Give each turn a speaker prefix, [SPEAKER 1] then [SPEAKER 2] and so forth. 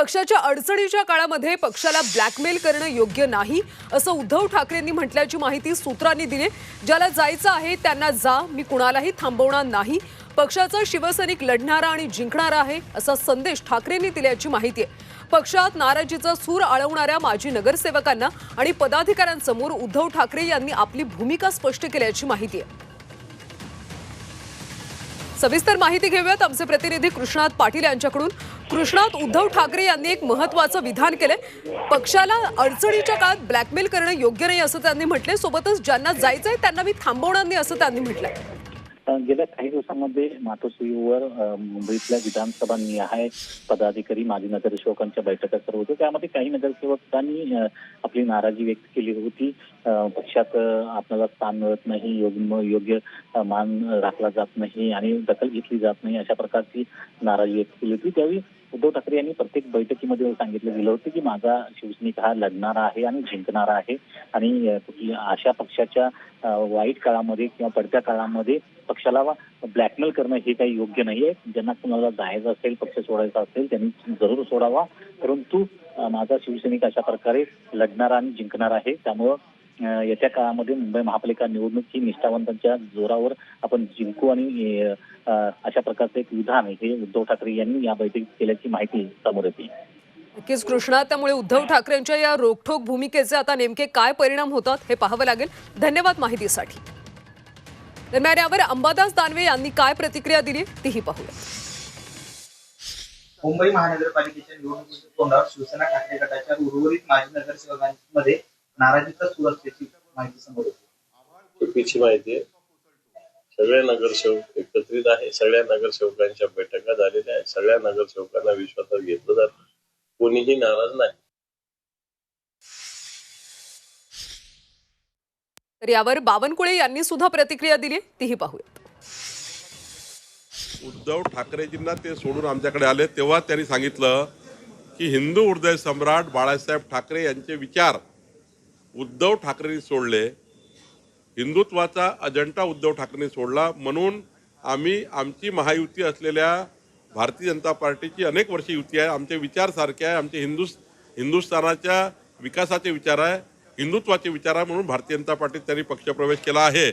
[SPEAKER 1] पक्षाच्या अडचणीच्या काळामध्ये पक्षाला ब्लॅकमेल करणं योग्य नाही असं उद्धव ठाकरेंनी म्हटल्याची माहिती सूत्रांनी दिली. ज्याला जायचं आहे त्यांना जा मी कुणालाही थांबवणार नाही. पक्षाचा शिवसैनिक लढणारा आणि जिंकणारा आहे असा संदेश ठाकरेंनी दिल्याची माहिती आहे. पक्षात नाराजीचा सूर आळवणाऱ्या माजी नगरसेवकांना आणि पदाधिकाऱ्यांसमोर उद्धव ठाकरे यांनी आपली भूमिका स्पष्ट केल्याची माहिती आहे. सविस्तर माहिती घेऊयात. आमचे प्रतिनिधी कृष्णात पाटील यांच्याकडून. कृष्णात उद्धव ठाकरे यांनी एक महत्वाचं विधान केले पक्षाला अडचणीच्या काळात ब्लॅकमेल करणं योग्य नाही असं त्यांनी म्हटले सोबतच ज्यांना जायचंय त्यांना मी थांबवणार नाही असं त्यांनी म्हटलंय.
[SPEAKER 2] गेल्या काही दिवसांमध्ये मातोश्रीवर मुंबईतल्या विधानसभा निहाय पदाधिकारी माजी नगरसेवकांच्या बैठका सुरू होत्या त्यामध्ये काही नगरसेवकांनी आपली नाराजी व्यक्त केली होती. पक्षात आपल्याला स्थान मिळत नाही योग्य योग्य मान राखला जात नाही आणि दखल घेतली जात नाही अशा प्रकारची नाराजी व्यक्त केली होती. त्यावेळी उद्धव ठाकरे यांनी प्रत्येक बैठकीमध्ये सांगितलं गेलं होतं की माझा शिवसैनिक हा लढणारा आहे आणि जिंकणारा आहे आणि अशा पक्षाच्या वाईट काळामध्ये किंवा पडत्या काळामध्ये पक्षाला ब्लॅकमेल करणं हे काही योग्य नाहीये. ज्यांना कुणाला जायचं असेल पक्ष सोडायचा असेल त्यांनी जरूर सोडावा. परंतु माझा शिवसैनिक अशा प्रकारे लढणारा आणि जिंकणार आहे. त्यामुळं येत्या काळामध्ये मुंबई महापालिका निवडणूक ही निष्ठावंतांच्या जोरावर आपण जिंकू आणि अशा प्रकारचं एक विधान हे उद्धव ठाकरे यांनी या बैठकीत केल्याची माहिती समोर येते.
[SPEAKER 1] नक्कीच कृष्णा त्यामुळे उद्धव ठाकरेंच्या या रोखठोक भूमिकेचे आता नेमके काय परिणाम होतात हे पाहावं लागेल. धन्यवाद माहितीसाठी. दरम्यान यावर अंबादास दानवे यांनी काय प्रतिक्रिया दिली तीही पाहूया.
[SPEAKER 3] मुंबई महानगरपालिकेच्या निवडणुकीच्या तोंडावर शिवसेना ठाकरे गटाच्या उर्वरित माजी नगरसेवकांमध्ये नाराजीचा सूर असल्याची माहिती समोर
[SPEAKER 4] चुकीची माहिती आहे. सगळे नगरसेवक एकत्रित आहे. सगळ्या नगरसेवकांच्या बैठका झालेल्या आहेत. सगळ्या नगरसेवकांना विश्वासात घेतलं जातं. कोणीही नाराज नाही.
[SPEAKER 1] तर यावर बावनकुळे यांनी सुद्धा प्रतिक्रिया दिली. तीही पाहूयात.
[SPEAKER 5] उद्धव ठाकरेजींना ते सोडून आमच्याकडे आले. तेव्हा त्यांनी सांगितलं की हिंदू हृदय सम्राट बाळासाहेब ठाकरे यांचे विचार उद्धव ठाकरेंनी सोडले. हिंदुत्वाचा अजंटा उद्धव ठाकरेंनी सोडला. म्हणून आम्ही आमची महायुती असलेल्या भारतीय जनता पार्टीची अनेक वर्षे युती आहे. आमचे विचार सारखे आहे. आमचे हिंदू हिंदुस्थानाच्या विकासाचे विचार आहे. हिंदुत्वाचे विचार आहे म्हणून भारतीय जनता पार्टीत त्यांनी पक्षप्रवेश केला आहे.